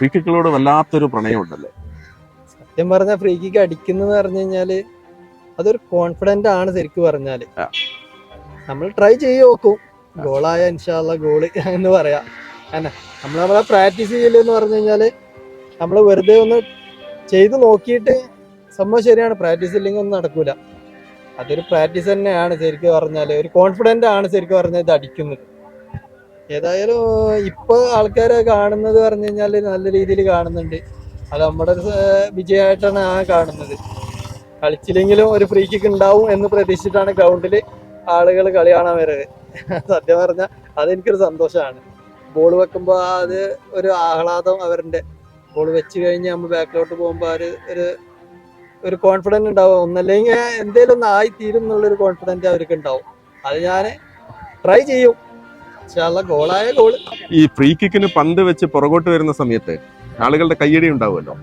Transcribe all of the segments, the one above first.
Free കിക്കുകളോട് വല്ലാത്തൊരു പ്രണയമുണ്ടല്ലേ? സത്യം പറഞ്ഞ ഫ്രീ കിക്ക് അടിക്കുന്നത് പറഞ്ഞു കഴിഞ്ഞാൽ അതൊരു കോൺഫിഡന്റ് ആണ് ശരിക്കും പറഞ്ഞാൽ. നമ്മൾ ട്രൈ ചെയ്ത് നോക്കും. ഗോളായ ഇൻഷാല്ല ഗോൾ എന്ന് പറയാ. അന്നെ നമ്മൾ നമ്മളെ പ്രാക്ടീസ് ചെയ്യലെന്ന് പറഞ്ഞു കഴിഞ്ഞാൽ നമ്മൾ വെറുതെ ഒന്ന് ചെയ്ത് നോക്കിയിട്ട് സംഭവം ശരിയാണ്. പ്രാക്ടീസ് ഇല്ലെങ്കിൽ ഒന്നും നടക്കൂല. അതൊരു പ്രാക്ടീസ് തന്നെയാണ് ശരിക്കും പറഞ്ഞാൽ. ഒരു കോൺഫിഡന്റ് ആണ് ശരിക്കും പറഞ്ഞാൽ ഇത് അടിക്കുന്നത്. ഏതായാലും ഇപ്പൊ ആൾക്കാരെ കാണുന്നത് പറഞ്ഞു കഴിഞ്ഞാൽ നല്ല രീതിയിൽ കാണുന്നുണ്ട്. അത് നമ്മുടെ വിജയമായിട്ടാണ് ആ കാണുന്നത്. കളിച്ചില്ലെങ്കിലും ഒരു ഫ്രീ കിക്ക് ഉണ്ടാവും എന്ന് പ്രതീക്ഷിച്ചിട്ടാണ് ഗ്രൗണ്ടിൽ ആളുകൾ കളി കാണാൻ വരവ്. സത്യം പറഞ്ഞാൽ അതെനിക്കൊരു സന്തോഷമാണ്. ബോൾ വെക്കുമ്പോൾ അത് ഒരു ആഹ്ലാദം അവരുടെ ബോൾ വെച്ച് കഴിഞ്ഞ് നമ്മൾ ബാക്കിലോട്ട് പോകുമ്പോൾ അവർ ഒരു ഒരു കോൺഫിഡൻസ് ഉണ്ടാവും. ഒന്നല്ലെങ്കിൽ എന്തേലും ഒന്ന് ആയി തീരും എന്നുള്ളൊരു കോൺഫിഡൻസ് അവർക്ക് ഉണ്ടാവും. അത് ഞാൻ ട്രൈ ചെയ്യും. ഗോളായ ഗോൾ ഈ ഫ്രീ കിക്കിന് പന്ത് വെച്ച് പുറകോട്ട് വരുന്ന സമയത്ത് ആളുകളുടെ കയ്യടി ഉണ്ടാവുമല്ലോ?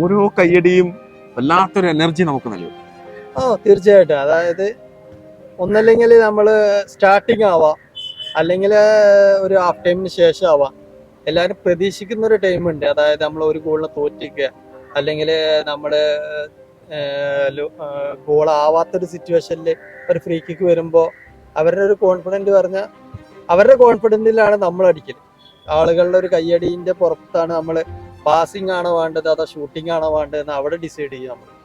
ഓരോ കയ്യടിയും വല്ലാത്തൊരു എനർജി നമുക്ക് നൽകും. ഓ തീർച്ചയായിട്ടും. അതായത് ഒന്നല്ലെങ്കിൽ നമ്മൾ സ്റ്റാർട്ടിങ് ആവാം. അല്ലെങ്കിൽ ഒരു ഹാഫ് ടൈമിന് ശേഷം ആവാം. എല്ലാവരും പ്രതീക്ഷിക്കുന്ന ഒരു ടൈമുണ്ട് അതായത് നമ്മൾ ഒരു ഗോളിനെ തോറ്റിക്കുക അല്ലെങ്കിൽ നമ്മൾ ഗോൾ ആവാത്തൊരു സിറ്റുവേഷനിൽ ഒരു ഫ്രീ കിക്ക് വരുമ്പോൾ അവരുടെ ഒരു കോൺഫിഡന്റ് പറഞ്ഞാൽ അവരുടെ കോൺഫിഡൻസിലാണ് നമ്മൾ അടിക്കൽ ആളുകളുടെ ഒരു കയ്യടീന്റെ പുറത്താണ് നമ്മൾ പാസിംഗ് ആണോ വേണ്ടത് അതോ ഷൂട്ടിംഗ് ആണോ വേണ്ടത് എന്ന് അവിടെ ഡിസൈഡ് ചെയ്യും നമ്മൾ